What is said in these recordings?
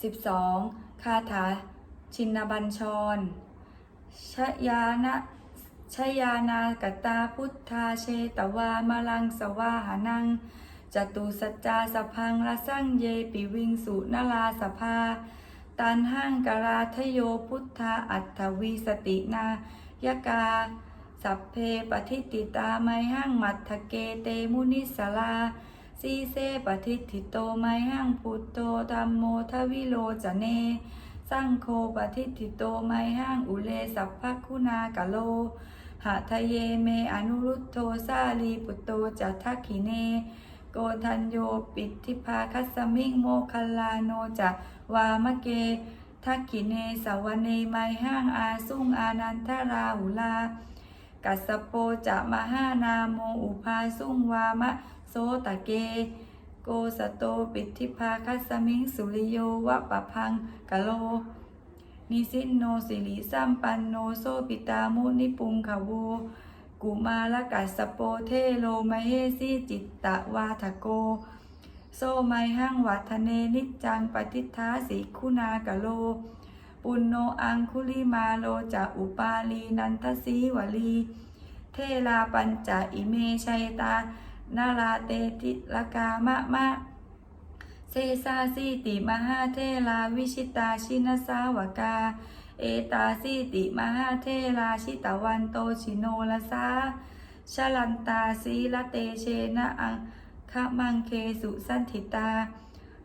12. คาถาชินบัญชร ชยานะชยานากตาพุทธาเชตวามลังสวาหานังจตุสัจจาสพังละสั่งเยปิวิงสุนลาสภาตันหังกราทโยพุทธาอัตถวีสตินายกา สัพเพปฏิติตาไมหังมัทธเกเตมุนิสลา สีเซปฏิทิโตไมหังพุตโตธัมโมทวิโลจะเน สังโฆปฏิทิโตไมหังอุเลสัพพคุณากะโลหะทะเยเมอนุรุตโทสาลีปุตโตจัตทักขิเน โกทันโยปิทิภาคัสมิงโมคัลลาโนจะวามะเกทักขิเนสวเนไมหังอาสุงอานันทราหุลา กัสสโปจะมหานาโมอุภาสุงวามะ โสตะเก โกสโตปิทิภาคัสมิงสุริโยวะปะพังกะโล นิสินโนสิริสัมปันโนโซปิตามุนิปุงขวูกุมาลกัสโปเทโลมเหสีจิตตะวาทโก โซไมหังวัฒเนนิจจังปฏิทาสิคุณากะโล ปุณโนอังคุลิมาโลจะอุปาลีนันทสีวลี เทลาปัญจอิเมชัยตา นาราเตติลกามะมะเซซาสีติมหาเทลาวิชิตาชินสาวกา เอตาสีติมหาเทลาชิตวันโตชิโนลสาชลันตาสีละเตเชนะอังคะมังเคสุสันทิตา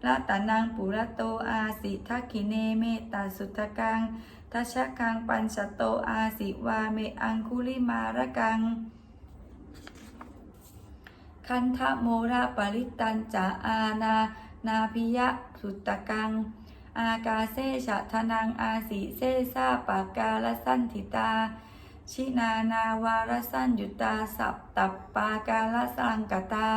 ละตานังปุระโตอาสิทักขิเนเมตาสุทกังทัชกังปัญชโตอาสิวาเมอังคุลิมาระกัง คันทะโมระปริตันจาอาณานาพิยะสุตตะกัง อากาเซชะทนังอาสิเซซาปากาลสันทิตา ชินานาวารสันยุตาสัพตัปปากาลสังกตา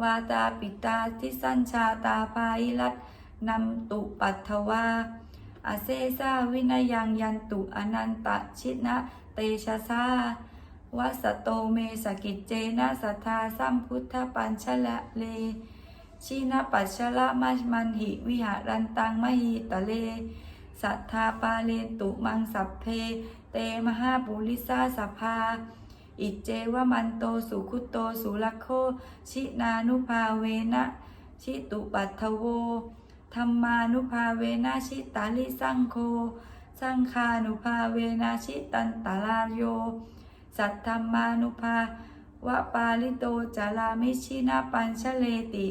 วาตาปิตาทิสัญชาตาภายิรัตนำตุปัทถวาอาเซซาวินยังยันตุอนันตชินะเตชะซา วัสโตเมสกิจเจนะสัทธาสัมพุทธปัญชละเล ชินะปัชละมัชมันหิวิหารันตังมหิตะเล สัทธาปาเลตุมังสัพเพ เตมหาปุริสาสภา อิเจวมันโตสุคุโตสุลโค ชินานุภาเวนะชิตุปัทโวธรรมานุภาเวนะชิตาลิสังโฆสังฆานุภาเวนะชิตันตาลาโย สัทธรรมานุภาวะปาลิโตจารามิชินาปัญชเลติ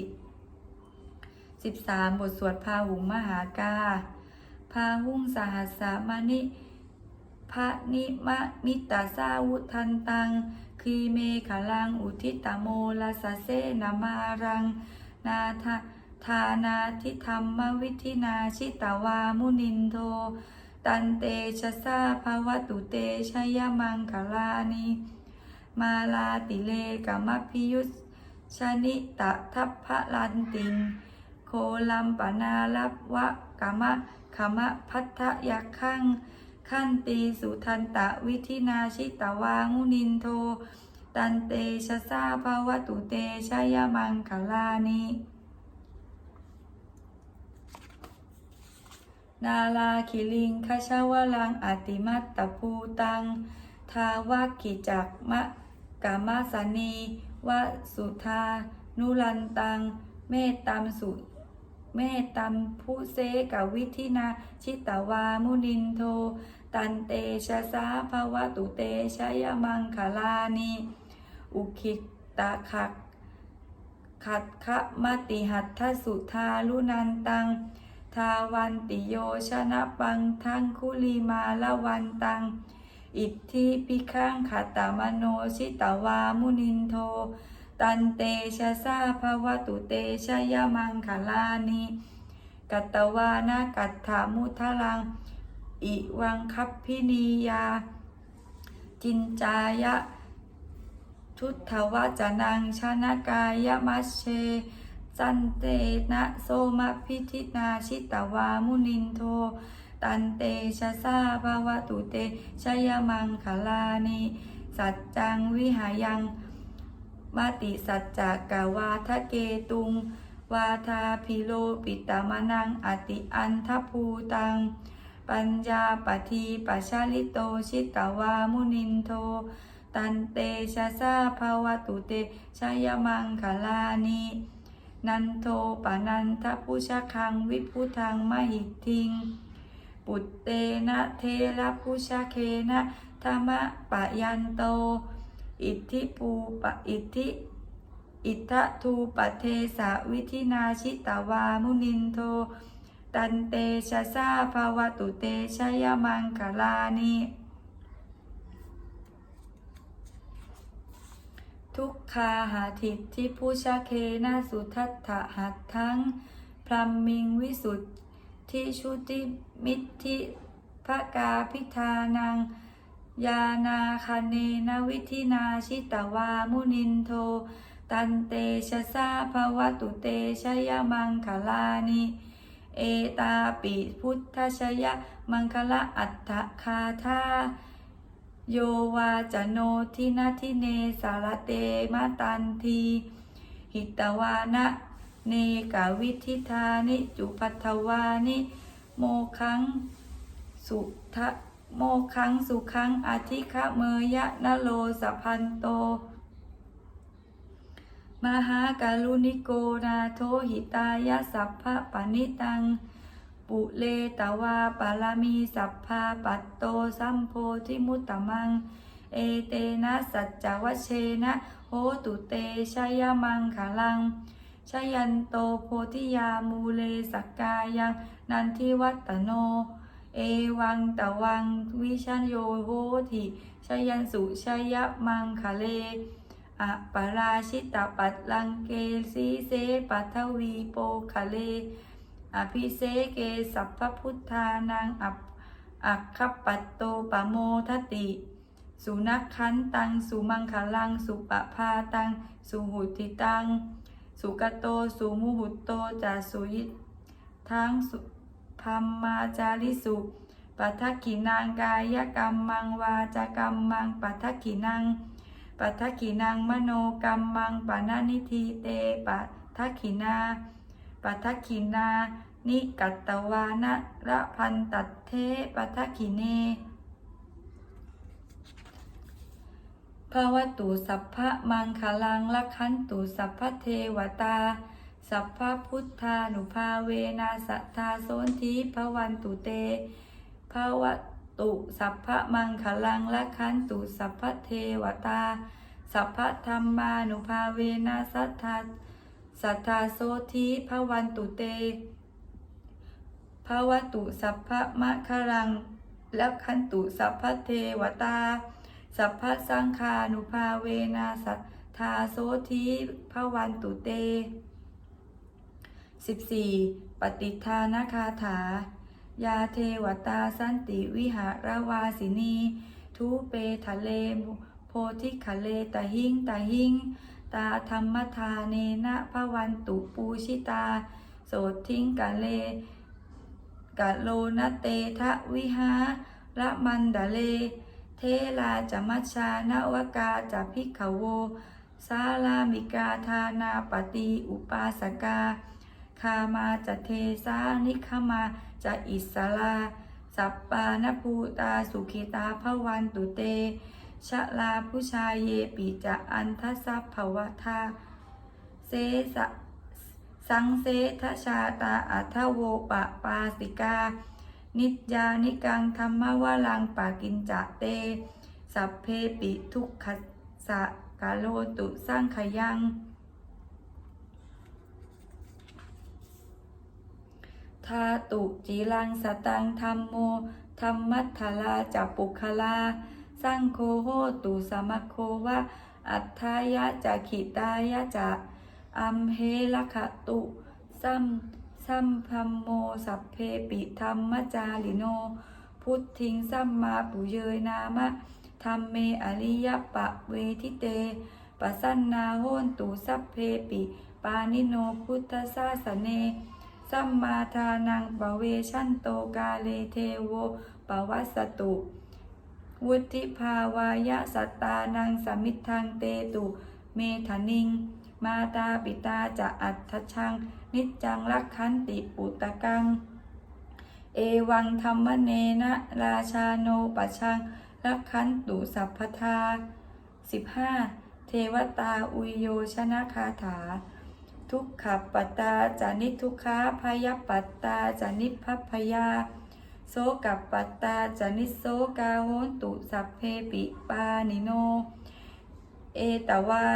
13 บทสวดพาหุงมหากา พาหุงสหัสสามานิพระนิมะนิตาสาวุทันตัง คีเมขลัง อุทิตโมลาสะเสนามารังนาทาทานาทิธรรมวิธินาชิตาวามุนินโท ตันเตชะซาภาวตุเตชยมังคลานิมาลาติเลกามพิยุสชนิตะทัพพลันติง โคลัมปนาลับวะกามะขมะพัทธยักขังขันตีสุทันตะวิธินาชิตวามุนินโท ตันเตชะซาภาวตุเตชยมังคลานิ นาลาคิลิงคชาวลังอติมัตตภูตัง ทาวากิจักมะกามาสนีวะสุธา นุรันตัง เมตตัมสุเมตตัมผู้เสกวิธินา ชิตาวามุนินโท ตันเตชะสาภาวะตุเตชยมังคลานิอุคิตตะขักขัดคะมติหัตถสุธาลุนันตัง ทาวันติโยชนะปังทังคุลีมาละวันตัง อิทธิพิขังขัตตามโนชิตวามุนินโท ตันเตชะซาภาวตุเตชะยมังคลานิกัตตวานากัตถามุทลัง อิวังคัพพินียา จินจายะ ทุตถวจนังชนะกายมัชเช จันเตนะโสมพิทินาชิตวามุนินโท ตันเตชะซาภาวตุเตชยมังคลานิสัจจังวิหายังมติสัจจากาวาทะเกตุง วาทาพิโลปิตามนังอติอันทภูตัง ปัญญาปทีปชชาลิโตชิตวามุนินโท ตันเตชะซาภาวตุเตชยมังคลานิ นันโทปะนันทพุชะคังวิพุทังมหิทิง ปุตเตนะเทระพุชะเคนะธรรมะปะยันโต อิทธิปูปะอิทธิอิทธทูปะเทสะวิธินาชิตวามุนินโท ตันเตชะซาภาวตุเตชยมังคลานิ ทุกขาหาทิตที่ผู้ชเคนาสุทัตถะหัตทั้งพรัมมิงวิสุทธิชุติมิทธิภกาพิธานัง ยานาคเนนวิธินาชิตวามุนินโท ตันเตชะซาภวตุเตชยมังคลานิเอตาปิพุทธชยมังคละอัตถคาธา โยวาจโนทินาทิเนสารเตมาตันที หิตวานะเนกาวิธิธานิจุปัทถวานิโมคังสุทะโมคังสุขังอธิคะเมยะนโลสะพันโต มหาการุณิโกนาโทหิตายะสัพพะปณิตัง ปุเลตวาปารามีสัพพาปัตโตสัมโพธิมุตตมัง เอเตนะสัจจวชเชนะโหตุเตชยมังคลังชยันโตโพธิยามูเลสกกายัง นันทิวัตโน เอวังตะวังวิชัญโยโหติชยันสุชยมังคะเลอะปาราชิตาปัตลังเกสีเสปัทวีโปคะเล อภิเสเกสัพพพุทธานังอัปอักขปัตโตปโมทติ สุนักขันตัง สุมังคลัง สุปะพาตัง สุหุติตัง สุกโต สุมุหุตโตจาสุยิทั้งสุพัมมาจาริสุปัทกินางกายกรรมมังวาจากรรมมังปัทกินังปัทกินังมโนกรรมังปานานิทีเตปัทกินาปัทกินา นิกัตวานะระพันตัดเทปัทกิเนภาวตุสัพพะมังคลังละคันตุสัพพะเทวตา สัพพะพุทธานุภาเวนาสัทธาโสนทิภวันตุเตภาวตุสัพพะมังคลังละคันตุสัพพะเทวตา สัพพะธรรมานุภาเวนะสัทธาสัทธาโสทีภวันตุเต ภาวตุสัพพะมะครังและคันตุสัพพะเทวตา สัพพะสังฆานุภาเวนะสัทธาโสทีภวันตุเต 14. ปฏิทานคาถา ยาเทวตาสันติวิหารวาสินีทุเปทะเลโพธิคะเลตะหิงตะหิง ตาธรรมทาเนนะพระวันตุปูชิตา โสทิ้งกะเล กะโลนเตทะวิหาระมันดะเล เทลาจมัชชานวกาจะพิกขโวสาลามิกาทานาปฏิอุปาสกา คามาจะเทสานิคมาจะอิสลา สัปปานภูตาสุขิตาภวันตุเต ชะลาผู้ชายเยปิจะอันทสัพภวทาเสสะ สังเสทชาตาอัทโวปะปาสิกา นิจานิกังธรรมวลังปากินจะเต สัพเพปิทุกขสะกาโลตุสร้างขยังทาตุจีรังสตังธรรมโมธรรมัทธาลาจัปุคลา สร้างโคโหตุสมะโควะอัฏฐายะจะขิตายะจะ อัมเหละขะตุสัมสัมพัมโมสัพเพปิธรรมจาลิโน พุทธิงสัมมาปุเยยนามะธรรมเมอริยปะเวทิเตปะสันนาโหนตุสัพเพปิ ปานิโนพุทธสาสเน สัมมาทานังปะเวชันโตกาเลเทโวปวัสตุ วุฒิภาวายะสัตตานังสมิทังเตตุ เมธนิง มาตาปิตาจะอัตชัง นิจจังรักขันติปุตตะกัง เอวังธรรมเนนะราชาโนปชังรักขันตุสัพพทา 15. เทวตาอุยโยชนะคาถา ทุกขปัตตาจานิทุกขาพยปัตตาจานิพัพพยา โสกับปัตตาจานิโสกาโหนตุสัพเพปิปานิโน เอตวา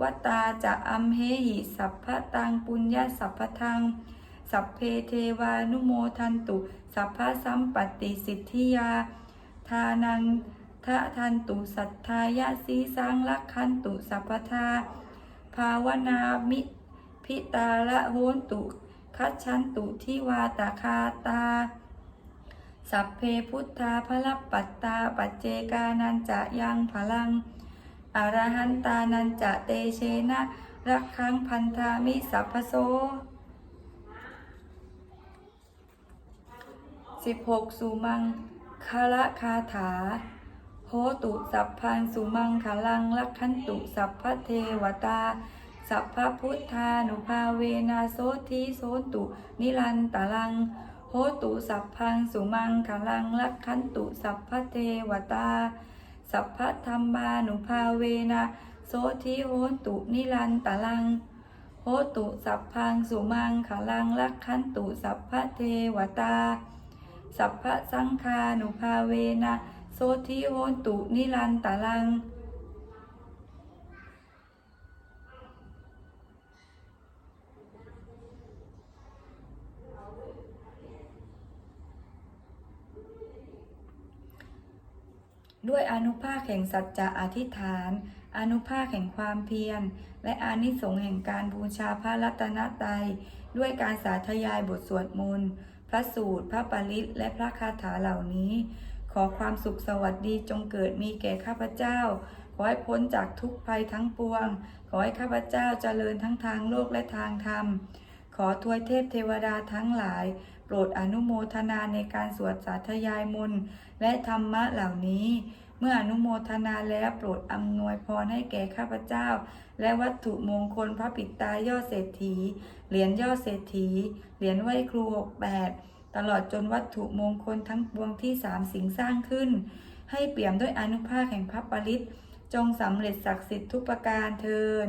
วตาจะอัมเหหิสัพพตังปุญญาสัพพทัง สัพเพเทวานุโมทันตุ สัพพสัมปติสิทธิยา ทานังทะทันตุสัทธายาสีสังลักขันตุสัพพทา ภาวนามิพิตาละโหนตุ คัจฉันตุทิวาตาคาตา สัพเพพุทธาพลปัตตาปัจเจกานันจะยังพลัง อรหันตานันจะเตเชนะรักขังพันธามิสัพพโส16สุมังคละคาถาโหตุสัพพังสุมังคลังลักขันตุสัพพเทวตา สัพพพุทธานุภาเวนาโสทิโสตุนิรันตลังโหตุสัพพังสุมังคลังลักขันตุสัพพเทวตา สัพพธรรมานุภาเวนะโสทิโหตุนิรันตลัง โหตุสัพพังสุมังขลังลักขันตุสัพพเทวตา สัพพสังฆานุภาเวนะโสทิโหตุนิรันตลัง ด้วยอนุภาคแห่งสัจจะอธิษฐาน อนุภาคแห่งความเพียร และอานิสงส์แห่งการบูชาพระรัตนตรัย ด้วยการสาธยายบทสวดมนต์ พระสูตร พระปริตและพระคาถาเหล่านี้ ขอความสุขสวัสดีจงเกิดมีแก่ข้าพเจ้า ขอให้พ้นจากทุกภัยทั้งปวง ขอให้ข้าพเจ้าเจริญทั้งทางโลกและทางธรรม ขอทวยเทพเทวดาทั้งหลาย โปรดอนุโมทนาในการสวดสาธยายมนต์และธรรมะเหล่านี้ เมื่ออนุโมทนาแล้วโปรดอำนวยพรให้แก่ข้าพเจ้า และวัตถุมงคลพระปิดตายอดเศรษฐี เหรียญยอดเศรษฐี เหรียญไหวครูหกแปดตลอดจนวัตถุมงคลทั้งปวงที่สามสิ่งสร้างขึ้น ให้เปี่ยมด้วยอนุภาคแห่งพระปริตจงสำเร็จศักดิ์สิทธิ์ทุกประการเทิน